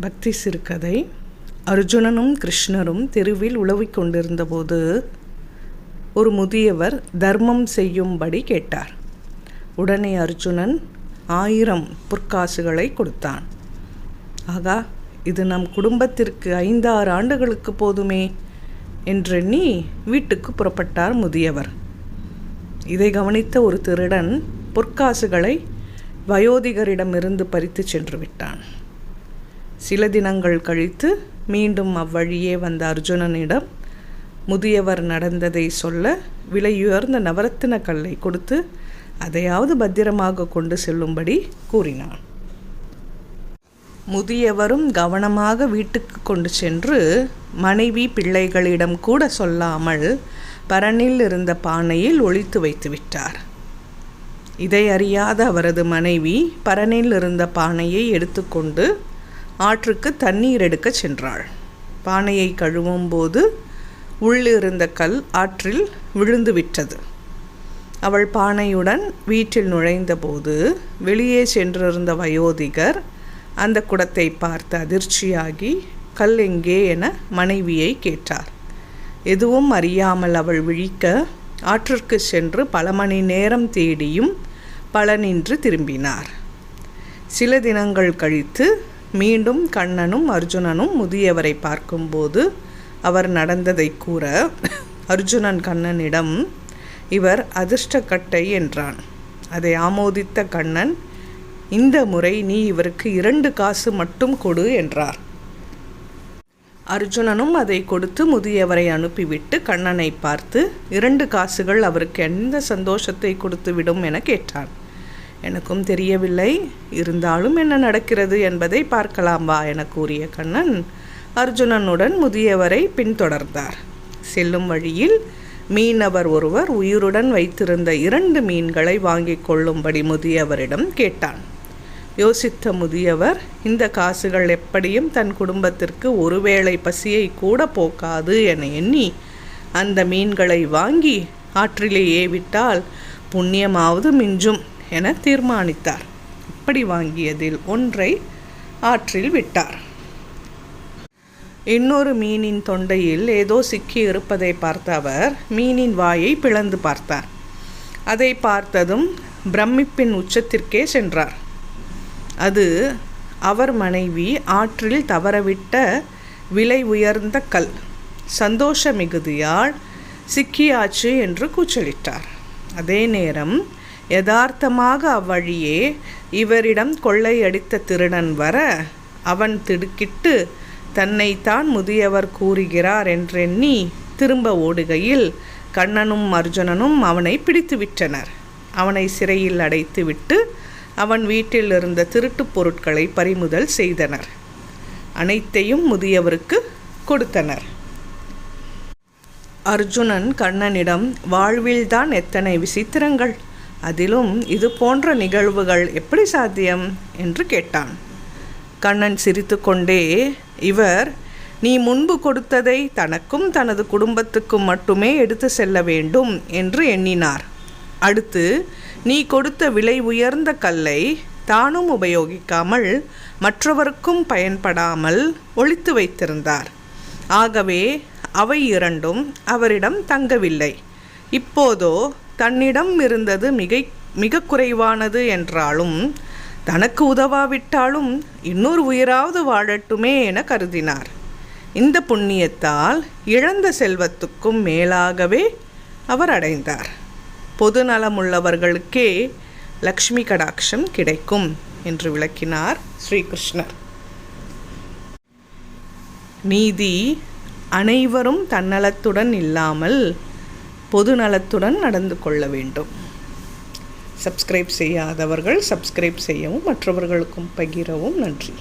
பக்தி சிறுகதை. அர்ஜுனனும் கிருஷ்ணரும் தெருவில் உழவிக் கொண்டிருந்தபோது ஒரு முதியவர் தர்மம் செய்யும்படி கேட்டார். உடனே அர்ஜுனன் ஆயிரம் பொற்காசுகளை கொடுத்தான். ஆகா இது நம் குடும்பத்திற்கு ஐந்தாறு ஆண்டுகளுக்கு போதுமே என்றெண்ணி வீட்டுக்கு புறப்பட்டார் முதியவர். இதை கவனித்த ஒரு திருடன் பொற்காசுகளை வயோதிகரிடமிருந்து பறித்து சென்று விட்டான். சில தினங்கள் கழித்து மீண்டும் அவ்வழியே வந்த அர்ஜுனனிடம் முதியவர் நடந்ததை சொல்ல விலையுயர்ந்த நவரத்தின கல்லை கொடுத்து அதையாவது பத்திரமாக கொண்டு செல்லும்படி கூறினான். முதியவரும் கவனமாக வீட்டுக்கு கொண்டு சென்று மனைவி பிள்ளைகளிடம் கூட சொல்லாமல் பரனில் இருந்த பானையில் ஒழித்து வைத்து விட்டார். இதை அறியாத அவரது மனைவி பரனில் இருந்த பானையை எடுத்துக்கொண்டு ஆற்றுக்கு தண்ணீர் எடுக்கச் சென்றாள். பானையை கழுவும் போது உள்ளிருந்த கல் ஆற்றில் விழுந்து விட்டது. அவள் பானையுடன் வீட்டில் நுழைந்தபோது வெளியே சென்றிருந்த வயோதிகர் அந்த குடத்தை பார்த்து அதிர்ச்சியாகி கல் எங்கே? என மனைவியை கேட்டார். எதுவும் அறியாமல் அவள் விழிக்க ஆற்றிற்கு சென்று பல மணி நேரம் தேடியும் பலனின்று திரும்பினார். சில தினங்கள் கழித்து மீண்டும் கண்ணனும் அர்ஜுனனும் முதியவரை பார்க்கும்போது அவர் நடந்ததை கூற அர்ஜுனன் கண்ணனிடம் இவர் அதிர்ஷ்டக்கட்டை என்றான். அதை ஆமோதித்த கண்ணன் இந்த முறை நீ இவருக்கு இரண்டு காசு மட்டும் கொடு என்றார். அர்ஜுனனும் அதை கொடுத்து முதியவரை அனுப்பிவிட்டு கண்ணனை பார்த்து இரண்டு காசுகள் அவருக்கு எந்த சந்தோஷத்தை கொடுத்து விடும் என கேட்டான். எனக்கும் தெரியவில்லை. இருந்தாலும் என்ன நடக்கிறது என்பதை பார்க்கலாம் வா என கூறிய கண்ணன் அர்ஜுனனுடன் முதியவரை பின்தொடர்ந்தார். செல்லும் வழியில் மீனவர் ஒருவர் உயிருடன் வைத்திருந்த இரண்டு மீன்களை வாங்கிக் கொள்ளும்படி முதியவரிடம் கேட்டான். யோசித்த முதியவர் இந்த காசுகள் எப்படியும் தன் குடும்பத்திற்கு ஒருவேளை பசியை கூட போக்காது என எண்ணி அந்த மீன்களை வாங்கி ஆற்றிலேயே விட்டால் புண்ணியமாவது மிஞ்சும். என தீர்மானித்தார். இப்படி வாங்கியதில் ஒன்றை ஆற்றில் விட்டார். இன்னொரு மீனின் தொண்டையில் ஏதோ சிக்கி இருப்பதை பார்த்த அவர் மீனின் வாயை பிளந்து பார்த்தார். அதை பார்த்ததும் பிரமிப்பின் உச்சத்திற்கே சென்றார். அது அவர் மனைவி ஆற்றில் தவறவிட்ட விலை உயர்ந்த கல் சந்தோஷ மிகுதியால் சிக்கியாச்சு என்று கூச்சலிட்டார். அதே நேரம் யதார்த்தமாக அவ்வழியே இவரிடம் கொள்ளையடித்த திருடன் வர அவன் திடுக்கிட்டு தன்னைத்தான் முதியவர் கூறுகிறார் என்றெண்ணி திரும்ப ஓடுகையில் கண்ணனும் அர்ஜுனனும் அவனை பிடித்து விட்டனர் அவனை சிறையில் அடைத்துவிட்டு அவன் வீட்டில் இருந்த திருட்டுப் பொருட்களை பறிமுதல் செய்தனர். அனைத்தையும் முதியவருக்கு கொடுத்தனர். அர்ஜுனன் கண்ணனிடம் வாழ்வில்தான் எத்தனை விசித்திரங்கள்! அதிலும் இது போன்ற நிகழ்வுகள் எப்படி சாத்தியம் என்று கேட்டான். கண்ணன் சிரித்துக்கொண்டே இவர் நீ முன்பு கொடுத்ததை தனக்கும் தனது குடும்பத்துக்கும் மட்டுமே எடுத்து செல்ல வேண்டும் என்று எண்ணினார். அடுத்து நீ கொடுத்த விலை உயர்ந்த கல்லை தானும் உபயோகிக்காமல் மற்றவருக்கும் பயன்படாமல் ஒழித்து வைத்திருந்தார். ஆகவே அவை இரண்டும் அவரிடம் தங்கவில்லை. இப்போதோ தன்னிடம் இருந்தது மிக மிக குறைவானது என்றாலும் தனக்கு உதவாவிட்டாலும் இன்னொரு உயிராவது வாழட்டுமே என கருதினார். இந்த புண்ணியத்தால் இழந்த செல்வத்துக்கும் மேலாகவே அவர் அடைந்தார். பொது நலமுள்ளவர்களுக்கே லக்ஷ்மி கடாட்சம் கிடைக்கும் என்று விளக்கினார் ஸ்ரீகிருஷ்ணர். நீதி அனைவரும் தன்னலத்துடன் இல்லாமல் பொது நலத்துடன் நடந்து கொள்ள வேண்டும். சப்ஸ்கிரைப் செய்யாதவர்கள் சப்ஸ்கிரைப் செய்யவும் மற்றவர்களுக்கும் பகிரவும் நன்றி.